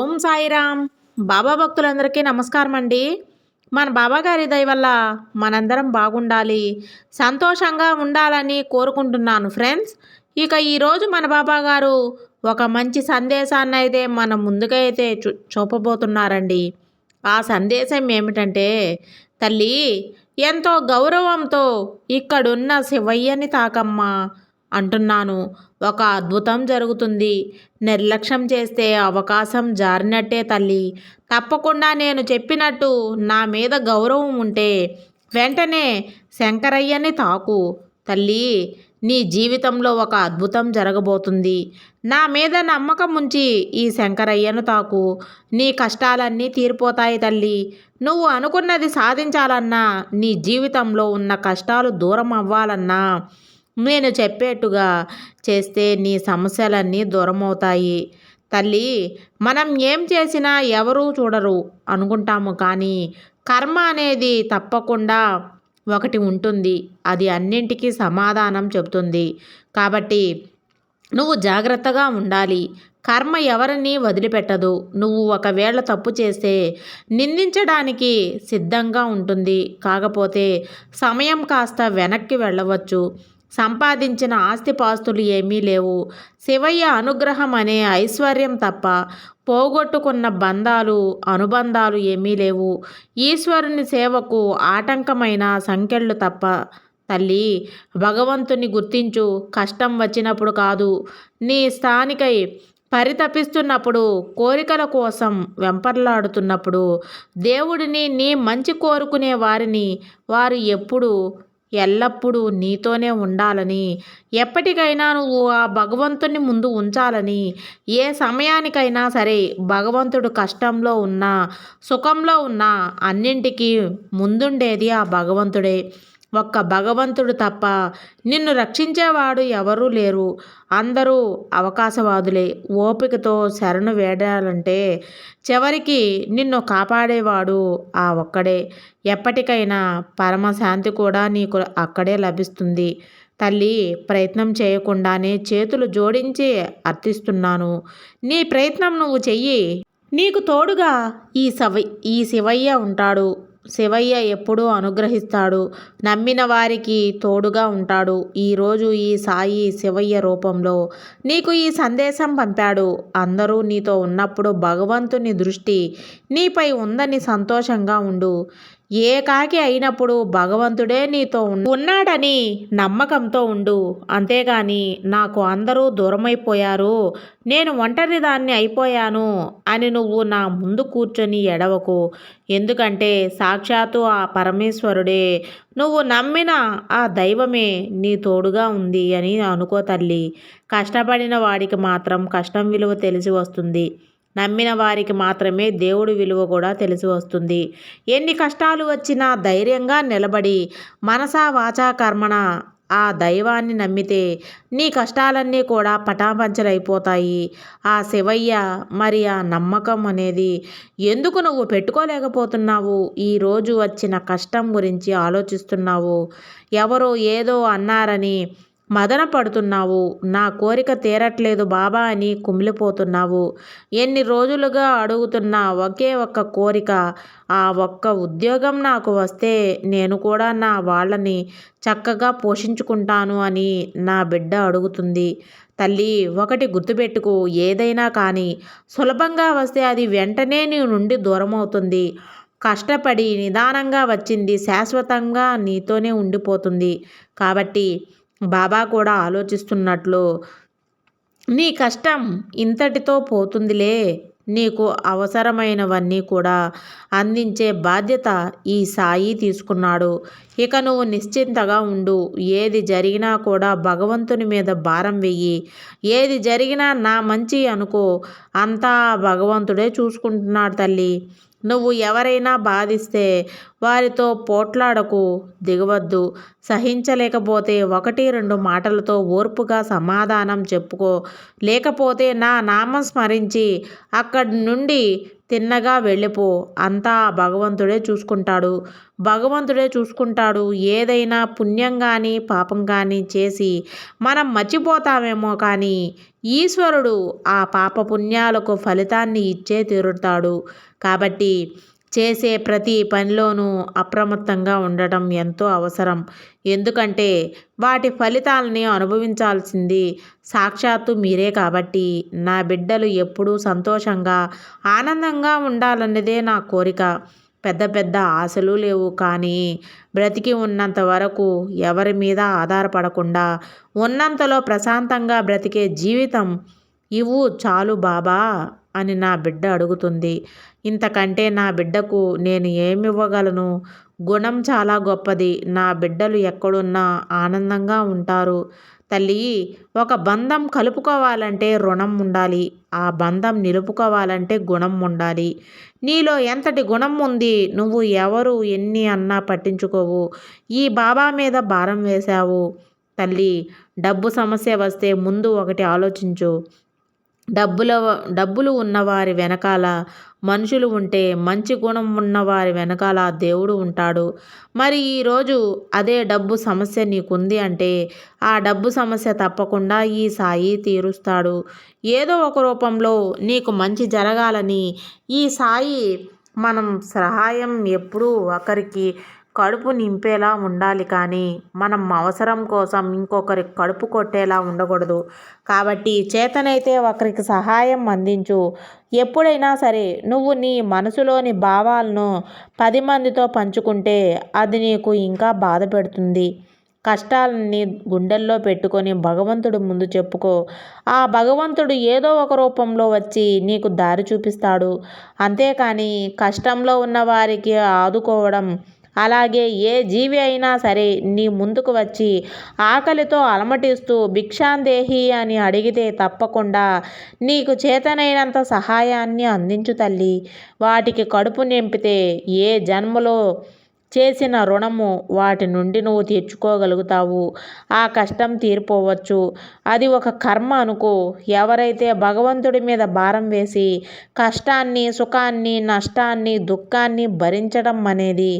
ఓం సాయిరామ్. బాబా భక్తులందరికీ నమస్కారం అండి మన బాబా గారి దయ వల్ల మనందరం బాగుండాలి సంతోషంగా ఉండాలని కోరుకుంటున్నాను ఫ్రెండ్స్. ఇక ఈరోజు మన బాబా గారు ఒక మంచి సందేశాన్ని అయితే మన ముందుకైతే చూ చూపబోతున్నారండి. ఆ సందేశం ఏమిటంటే తల్లి ఎంతో గౌరవంతో ఇక్కడున్న శివయ్యని తాకమ్మా అంటున్నాను. ఒక అద్భుతం జరుగుతుంది. నిర్లక్ష్యం చేస్తే అవకాశం జారినట్టే తల్లి. తప్పకుండా నేను చెప్పినట్టు నా మీద గౌరవం ఉంటే వెంటనే శంకరయ్యని తాకు. తల్లి నీ జీవితంలో ఒక అద్భుతం జరగబోతుంది. నా మీద నమ్మకం ఉంచి ఈ శంకరయ్యను తాకు. నీ కష్టాలన్నీ తీరిపోతాయి తల్లి. నువ్వు అనుకున్నది సాధించాలన్నా నీ జీవితంలో ఉన్న కష్టాలు దూరం అవ్వాలన్నా నేను చెప్పేట్టుగా చేస్తే నీ సమస్యలన్నీ దూరమవుతాయి. తల్లి మనం ఏం చేసినా ఎవరూ చూడరు అనుకుంటాము కానీ కర్మ అనేది తప్పకుండా ఒకటి ఉంటుంది. అది అన్నింటికీ సమాధానం చెబుతుంది. కాబట్టి నువ్వు జాగ్రత్తగా ఉండాలి. కర్మ ఎవరిని వదిలిపెట్టదు. నువ్వు ఒకవేళ తప్పు చేస్తే నిందించడానికి సిద్ధంగా ఉంటుంది. కాకపోతే సమయం కాస్త వెనక్కి వెళ్ళవచ్చు. సంపాదించిన ఆస్తిపాస్తులు ఏమీ లేవు. శివయ్య అనుగ్రహం అనే ఐశ్వర్యం తప్ప పోగొట్టుకున్న బంధాలు అనుబంధాలు ఏమీ లేవు. ఈశ్వరుని సేవకు ఆటంకమైన సంఖ్యలు తప్ప తల్లి భగవంతుని గుర్తించు కష్టం వచ్చినప్పుడు కాదు. నీ స్థానికై పరితపిస్తున్నప్పుడు కోరికల కోసం వెంపర్లాడుతున్నప్పుడు దేవుడిని నీ మంచి కోరుకునే వారిని వారు ఎప్పుడు ఎల్లప్పుడూ నీతోనే ఉండాలని ఎప్పటికైనా నువ్వు ఆ భగవంతుని ముందు ఉంచాలని ఏ సమయానికైనా సరే భగవంతుడు కష్టంలో ఉన్నా సుఖంలో ఉన్నా అన్నింటికీ ముందుండేది ఆ భగవంతుడే. ఒక్క భగవంతుడు తప్ప నిన్ను రక్షించేవాడు ఎవరూ లేరు. అందరూ అవకాశవాదులే. ఓపికతో శరణు వేడాలంటే చివరికి నిన్ను కాపాడేవాడు ఆ ఒక్కడే. ఎప్పటికైనా పరమశాంతి కూడా నీకు అక్కడే లభిస్తుంది. తల్లి ప్రయత్నం చేయకుండానే చేతులు జోడించి అర్థిస్తున్నాను. నీ ప్రయత్నం నువ్వు చెయ్యి. నీకు తోడుగా ఈ సవ ఈ శివయ్య ఉంటాడు. శివయ్య ఎప్పుడూ అనుగ్రహిస్తాడు. నమ్మిన వారికి తోడుగా ఉంటాడు. ఈరోజు ఈ సాయి శివయ్య రూపంలో నీకు ఈ సందేశం పంపాడు. అందరూ నీతో ఉన్నప్పుడు భగవంతుని దృష్టి నీపై ఉందని సంతోషంగా ఉండు. ఏకాకి అయినప్పుడు భగవంతుడే నీతో ఉన్నాడని నమ్మకంతో ఉండు. అంతేగాని నాకు అందరూ దూరమైపోయారు. నేను ఒంటరి దాన్ని అయిపోయాను అని నువ్వు నా ముందు కూర్చొని ఎడవకు. ఎందుకంటే సాక్షాత్తు ఆ పరమేశ్వరుడే. నువ్వు నమ్మిన ఆ దైవమే నీ తోడుగా ఉంది అని అనుకో తల్లి. కష్టపడిన వాడికి మాత్రం కష్టం విలువ తెలిసి వస్తుంది. నమ్మిన వారికి మాత్రమే దేవుడి విలువ కూడా తెలిసి వస్తుంది. ఎన్ని కష్టాలు వచ్చినా ధైర్యంగా నిలబడి మనసా వాచా కర్మణ ఆ దైవాన్ని నమ్మితే నీ కష్టాలన్నీ కూడా పటాపంచలైపోతాయి. ఆ శివయ్య మరి ఆ నమ్మకం అనేది ఎందుకు నువ్వు పెట్టుకోలేకపోతున్నావు? ఈరోజు వచ్చిన కష్టం గురించి ఆలోచిస్తున్నావు. ఎవరో ఏదో అన్నారని మదన పడుతున్నావు నా కోరిక తీరట్లేదు బాబా అని కుమిలిపోతున్నావు. ఎన్ని రోజులుగా అడుగుతున్న ఒకే ఒక్క కోరిక. ఆ ఒక్క ఉద్యోగం నాకు వస్తే నేను కూడా నా వాళ్ళని చక్కగా పోషించుకుంటాను అని నా బిడ్డ అడుగుతుంది. తల్లి ఒకటి గుర్తుపెట్టుకు ఏదైనా కానీ. సులభంగా వస్తే అది వెంటనే నీ నుండి దూరం అవుతుంది కష్టపడి నిదానంగా వచ్చింది శాశ్వతంగా నీతోనే ఉండిపోతుంది. కాబట్టి బాబా కూడా ఆలోచిస్తున్నట్లు నీ కష్టం ఇంతటితో పోతుందిలే. నీకు అవసరమైనవన్నీ కూడా అందించే బాధ్యత ఈ సాయి తీసుకున్నాడు. ఇక నువ్వు నిశ్చింతగా ఉండు. ఏది జరిగినా కూడా భగవంతుని మీద భారం వెయ్యి. ఏది జరిగినా నా మంచి అనుకో. అంతా భగవంతుడే చూసుకుంటున్నాడు తల్లి. నువ్వు ఎవరైనా బాధిస్తే వారితో పోట్లాడకు దిగవద్దు. సహించలేకపోతే ఒకటి రెండు మాటలతో ఓర్పుగా సమాధానం చెప్పుకో. లేకపోతే నా నామం స్మరించి అక్కడి నుండి తిన్నగా వెళ్ళిపో. అంతా భగవంతుడే చూసుకుంటాడు. భగవంతుడే చూసుకుంటాడు. ఏదైనా పుణ్యం కానీ పాపం కానీ చేసి మనం మర్చిపోతామేమో కానీ ఈశ్వరుడు ఆ పాప పుణ్యాలకు ఫలితాన్ని ఇచ్చే తీరుతాడు. కాబట్టి చేసే ప్రతి పనిలోనూ అప్రమత్తంగా ఉండటం ఎంతో అవసరం. ఎందుకంటే వాటి ఫలితాలని అనుభవించాల్సింది సాక్షాత్తు మీరే కాబట్టి నా బిడ్డలు ఎప్పుడూ సంతోషంగా ఆనందంగా ఉండాలన్నదే నా కోరిక. పెద్ద పెద్ద ఆశలు లేవు కానీ బ్రతికి ఉన్నంత వరకు ఎవరి మీద ఆధారపడకుండా ఉన్నంతలో ప్రశాంతంగా బ్రతికే జీవితం ఇవ్వు చాలు బాబా అని నా బిడ్డ అడుగుతుంది. ఇంతకంటే నా బిడ్డకు నేను ఏమివ్వగలను? గుణం చాలా గొప్పది. నా బిడ్డలు ఎక్కడున్నా ఆనందంగా ఉంటారు. తల్లి ఒక బంధం కలుపుకోవాలంటే రుణం ఉండాలి. ఆ బంధం నిలుపుకోవాలంటే గుణం ఉండాలి. నీలో ఎంతటి గుణం ఉంది నువ్వు ఎవరు ఎన్ని అన్నా పట్టించుకోవు. ఈ బాబా మీద భారం వేశావు. తల్లి డబ్బు సమస్య వస్తే ముందు ఒకటి ఆలోచించు. డబ్బుల డబ్బులు ఉన్నవారి వెనకాల మనుషులు ఉంటే మంచి గుణం ఉన్నవారి వెనకాల దేవుడు ఉంటాడు. మరి ఈరోజు అదే డబ్బు సమస్య నీకుంది అంటే ఆ డబ్బు సమస్య తప్పకుండా ఈ సాయి తీరుస్తాడు. ఏదో ఒక రూపంలో నీకు మంచి జరగాలని ఈ సాయి మనం సహాయం ఎప్పుడూ ఒకరికి కడుపు నింపేలా ఉండాలి కానీ మనం అవసరం కోసం ఇంకొకరి కడుపు కొట్టేలా ఉండకూడదు. కాబట్టి చేతనైతే ఒకరికి సహాయం అందించు. ఎప్పుడైనా సరే నువ్వు నీ మనసులోని భావాలను పది మందితో పంచుకుంటే అది నీకు ఇంకా బాధ పెడుతుంది. కష్టాలని గుండెల్లో పెట్టుకొని భగవంతుడు ముందు చెప్పుకో. ఆ భగవంతుడు ఏదో ఒక రూపంలో వచ్చి నీకు దారి చూపిస్తాడు. అంతేకాని కష్టంలో ఉన్న వారికి ఆదుకోవడం అలాగే ఏ జీవి అయినా సరే నీ ముందుకు వచ్చి ఆకలితో అలమటిస్తూ భిక్షాందేహి అని అడిగితే తప్పకుండా నీకు చేతనైనంత సహాయాన్ని అందించు తల్లి. వాటికి కడుపు నింపితే ఏ జన్మలో చేసిన రుణము వాటి నుండి నువ్వు తీర్చుకోగలుగుతావు. ఆ కష్టం తీరిపోవచ్చు. అది ఒక కర్మ అనుకో. ఎవరైతే భగవంతుడి మీద భారం వేసి కష్టాన్ని సుఖాన్ని నష్టాన్ని దుఃఖాన్ని భరించడం అనేది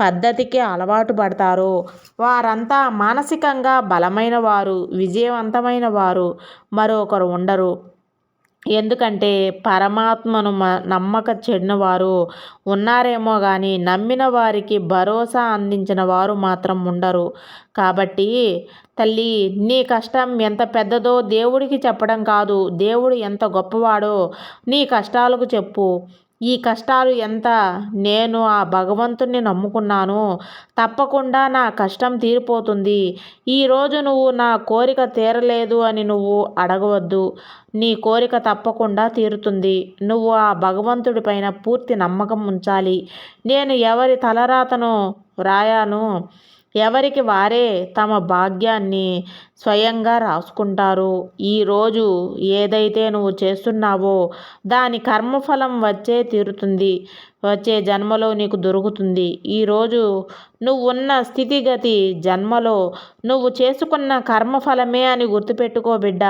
పద్ధతికి అలవాటు పడతారో. వారంతా మానసికంగా బలమైన వారు విజయవంతమైన వారు. మరొకరు ఉండరు. ఎందుకంటే పరమాత్మను మ నమ్మక చెడినవారు ఉన్నారేమో కానీ నమ్మిన వారికి భరోసా అందించిన వారు మాత్రం ఉండరు. కాబట్టి తల్లి నీ కష్టం ఎంత పెద్దదో దేవుడికి చెప్పడం కాదు. దేవుడు ఎంత గొప్పవాడో నీ కష్టాలకు చెప్పు. ఈ కష్టాలు ఎంత? నేను ఆ భగవంతుణ్ణి నమ్ముకున్నాను. తప్పకుండా నా కష్టం తీరిపోతుంది. ఈరోజు నువ్వు నా కోరిక తీరలేదు అని నువ్వు అడగవద్దు. నీ కోరిక తప్పకుండా తీరుతుంది. నువ్వు ఆ భగవంతుడి పైన పూర్తి నమ్మకం ఉంచాలి. నేను ఎవరి తలరాతను వ్రాయాను ఎవరికి వారే తమ భాగ్యాన్ని స్వయంగా రాసుకుంటారు. ఈరోజు ఏదైతే నువ్వు చేస్తున్నావో దాని కర్మఫలం వచ్చే తీరుతుంది. వచ్చే జన్మలో నీకు దొరుకుతుంది. ఈరోజు నువ్వు ఉన్న స్థితిగతి జన్మలో నువ్వు చేసుకున్న కర్మఫలమే అని గుర్తుపెట్టుకో బిడ్డ.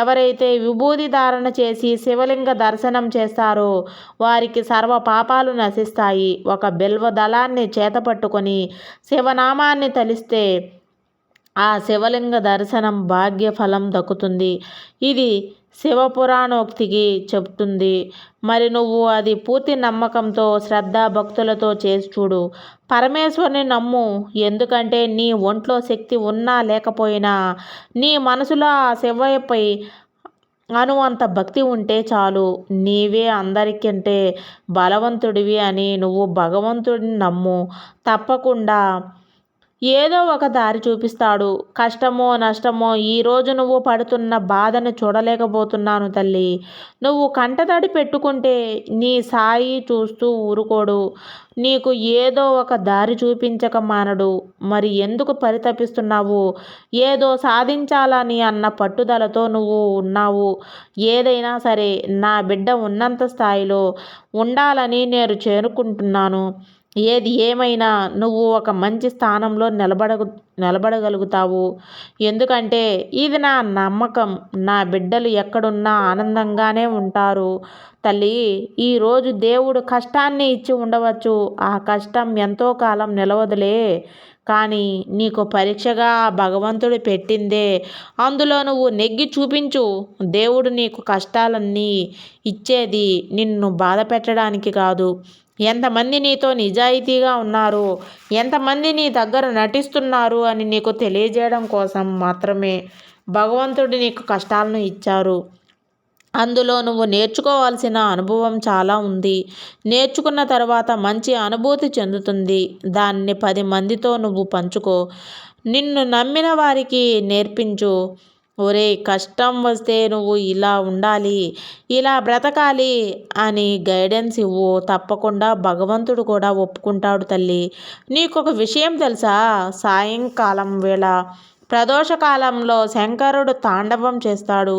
ఎవరైతే విభూది ధారణ చేసి శివలింగ దర్శనం చేస్తారో వారికి సర్వ పాపాలు నశిస్తాయి. ఒక బిల్వ దళాన్ని చేతపట్టుకొని శివనామాన్ని తలిస్తే ఆ శివలింగ దర్శనం భాగ్యఫలం దక్కుతుంది. ఇది శివపురాణోక్తికి చెప్తుంది. మరి నువ్వు అది పూర్తి నమ్మకంతో శ్రద్ధ భక్తులతో చేసి చూడు. పరమేశ్వరుని నమ్ము. ఎందుకంటే నీ ఒంట్లో శక్తి ఉన్నా లేకపోయినా నీ మనసులో ఆ శివయ్యపై అనువంత భక్తి ఉంటే చాలు. నీవే అందరికంటే బలవంతుడివి అని నువ్వు భగవంతుడిని నమ్ము. తప్పకుండా ఏదో ఒక దారి చూపిస్తాడు. కష్టమో నష్టమో ఈరోజు నువ్వు పడుతున్న బాధను చూడలేకపోతున్నాను తల్లి. నువ్వు కంటతడి పెట్టుకుంటే నీ సాయి చూస్తూ ఊరుకోడు. నీకు ఏదో ఒక దారి చూపించక మానడు. మరి ఎందుకు పరితపిస్తున్నావు? ఏదో సాధించాలని అన్న పట్టుదలతో నువ్వు ఉన్నావు. ఏదైనా సరే నా బిడ్డ ఉన్నంత స్థాయిలో ఉండాలని నేను చేరుకుంటున్నాను. ఏది ఏమైనా నువ్వు ఒక మంచి స్థానంలో నిలబడ నిలబడగలుగుతావు. ఎందుకంటే ఇది నా నమ్మకం. నా బిడ్డలు ఎక్కడున్నా ఆనందంగానే ఉంటారు. తల్లి ఈరోజు దేవుడు కష్టాన్ని ఇచ్చి ఉండవచ్చు. ఆ కష్టం ఎంతో కాలం నిలవదులే. కానీ నీకు పరీక్షగా భగవంతుడు పెట్టిందే. అందులో నువ్వు నెగ్గి చూపించు. దేవుడు నీకు కష్టాలన్నీ ఇచ్చేది నిన్ను బాధ పెట్టడానికి కాదు. ఎంతమంది నీతో నిజాయితీగా ఉన్నారు? ఎంతమంది నీ దగ్గర నటిస్తున్నారు అని నీకు తెలియజేయడం కోసం మాత్రమే భగవంతుడు నీకు కష్టాలను ఇచ్చారు. అందులో నువ్వు నేర్చుకోవాల్సిన అనుభవం చాలా ఉంది. నేర్చుకున్న తర్వాత మంచి అనుభూతి చెందుతుంది. దాన్ని పది మందితో నువ్వు పంచుకో. నిన్ను నమ్మిన వారికి నేర్పించు. ఒరే కష్టం వస్తే నువ్వు ఇలా ఉండాలి ఇలా బ్రతకాలి అని గైడెన్స్ ఇవ్వు. తప్పకుండా భగవంతుడు కూడా ఒప్పుకుంటాడు తల్లి. నీకు ఒక విషయం తెలుసా? సాయంకాలం వేళ ప్రదోషకాలంలో శంకరుడు తాండవం చేస్తాడు.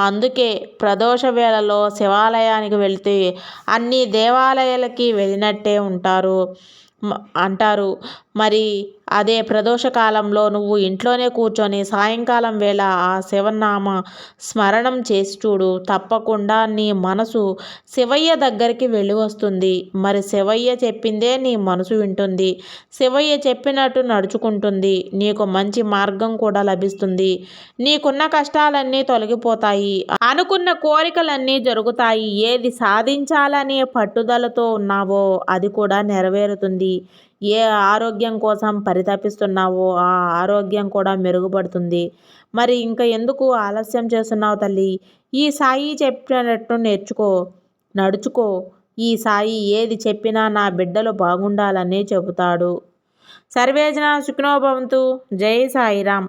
అందుకే ప్రదోష వేళలో శివాలయానికి వెళితే అన్ని దేవాలయాలకి వెళ్ళినట్టే ఉంటారు. అంటారు. మరి అదే ప్రదోషకాలంలో నువ్వు ఇంట్లోనే కూర్చొని సాయంకాలం వేళ ఆ శివనామ స్మరణం చేసి చూడు. తప్పకుండా నీ మనసు శివయ్య దగ్గరికి వెళ్ళి వస్తుంది. మరి శివయ్య చెప్పిందే నీ మనసు వింటుంది. శివయ్య చెప్పినట్టు నడుచుకుంటుంది. నీకు మంచి మార్గం కూడా లభిస్తుంది. నీకున్న కష్టాలన్నీ తొలగిపోతాయి. అనుకున్న కోరికలన్నీ జరుగుతాయి. ఏది సాధించాలనే పట్టుదలతో ఉన్నావో అది కూడా నెరవేరుతుంది. ఏ ఆరోగ్యం కోసం పరితపిస్తున్నావో ఆ ఆరోగ్యం కూడా మెరుగుపడుతుంది. మరి ఇంకా ఎందుకు ఆలస్యం చేస్తున్నావు తల్లి? ఈ సాయి చెప్పినట్టు నేర్చుకో నడుచుకో. ఈ సాయి ఏది చెప్పినా నా బిడ్డలు బాగుండాలని చెబుతాడు. సర్వేజన సుఖినోభవంతు జై సాయిరామ్.